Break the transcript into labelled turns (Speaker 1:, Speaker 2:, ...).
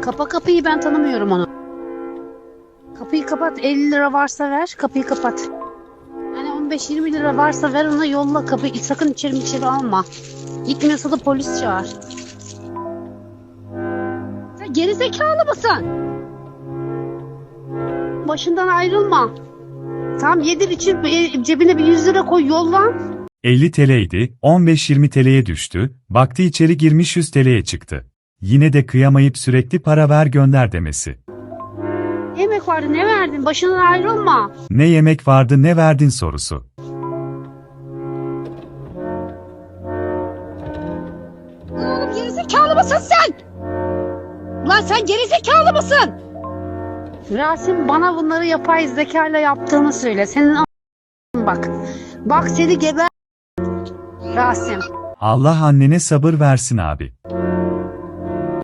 Speaker 1: Kapa kapıyı ben tanımıyorum onu. Kapıyı kapat 50 lira varsa ver kapıyı kapat. Hani 15-20 lira varsa ver ona yolla kapıyı sakın içeri içeri alma. Gitmiyorsa da polis çağır. Sen geri zekalı mısın? Başından ayrılma. Tamam yedir için e, cebine bir 100 lira koy yolla.
Speaker 2: 50 TL'ydi, 15-20 TL'ye düştü, baktı içeri girmiş 100 TL'ye çıktı. Yine de kıyamayıp sürekli para ver gönder demesi.
Speaker 1: Ne yemek vardı ne verdin başından ayrılma.
Speaker 2: Ne yemek vardı ne verdin sorusu.
Speaker 1: Lan oğlum gerizekalı mısın sen? Lan sen gerizekalı mısın? Rasim bana bunları yapay zekayla yaptığını söyle. Senin a- bak. Bak seni geber. Rasim.
Speaker 2: Allah annene sabır versin abi.